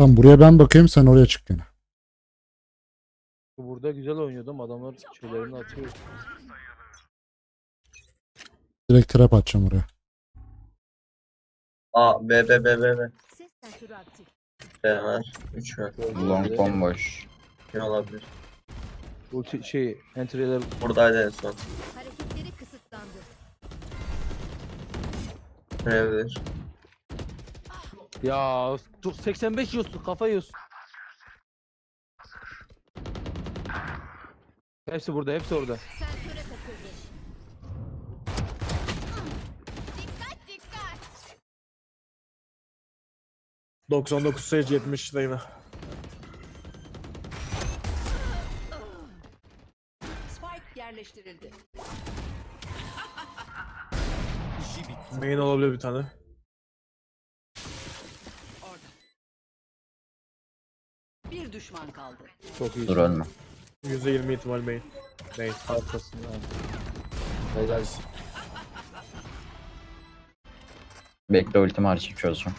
Tamam buraya ben bakayım sen oraya çık gene. Burada güzel oynuyordum. Adamlar şeylerini atıyor. Direkt trap atacağım oraya. A, B, B, B, B, B. Ses sensörü aktif. B var. 3 var. Long bomboş. Ne olabilir? Ulti şey entry'ler Buradaydı en son. Hareketleri kısıtlandı. Verebilir. Ya çok 85 yiyorsun kafa yiyorsun. Hepsi burada, hepsi orada. Sensöre takıldı. Dikkat dikkat. 99 sage 70 de yine. Spike yerleştirildi. Main olabilir bir tane. Bir düşman kaldı. Çok iyi. Dur ölme. %20 ihtimal main. Main. Arkasında. Helal. Bekle ultimi harcayıp çözeceğim.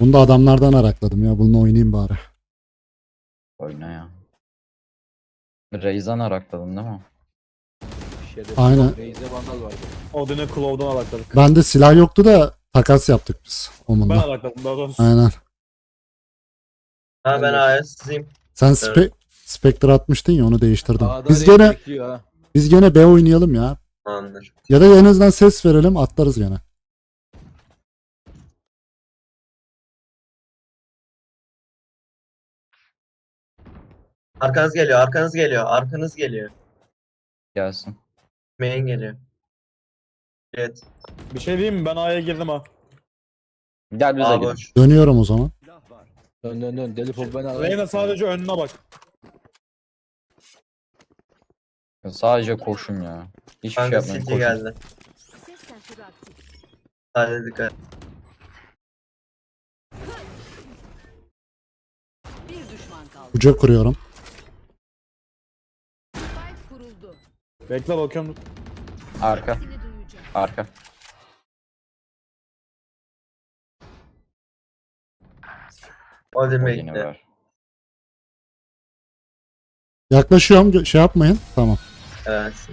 Bunu da adamlardan arakladım ya. Bununla oynayayım bari. Oyna ya. Reizan arakladın değil mi? Aynen. Reis'e vandal vardı. Odin'e Claw'dan alakladık. Bende silah yoktu da takas yaptık biz Ben onunla. alakladım daha doğrusu. Aynen. Ha ben sızayım. Sen spe Spectre atmıştın ya onu değiştirdim. A'da Biz Reis gene bekliyor ha. biz gene B oynayalım ya. Tamamdır. Ya da en azından ses verelim atlarız gene. Arkanız geliyor, arkanız geliyor, arkanız geliyor. Gelsin. Main geliyor. Evet. Bir şey diyeyim mi? Ben A'ya girdim ha. Gel bize boş. Dönüyorum o zaman. Dön dön dön. Deli pop ben alayım. Reyna sadece önüne bak. Sadece koşun ya. Hiçbir şey Kanka yapmayın CT koşun. geldi. Ses sensörü aktif. Hadi dikkat. Bir düşman kaldı. Uca kuruyorum. Bekle bakıyorum. Arka. Arka. O yine bekle. var. Yaklaşıyorum. Şey yapmayın. Tamam. Evet.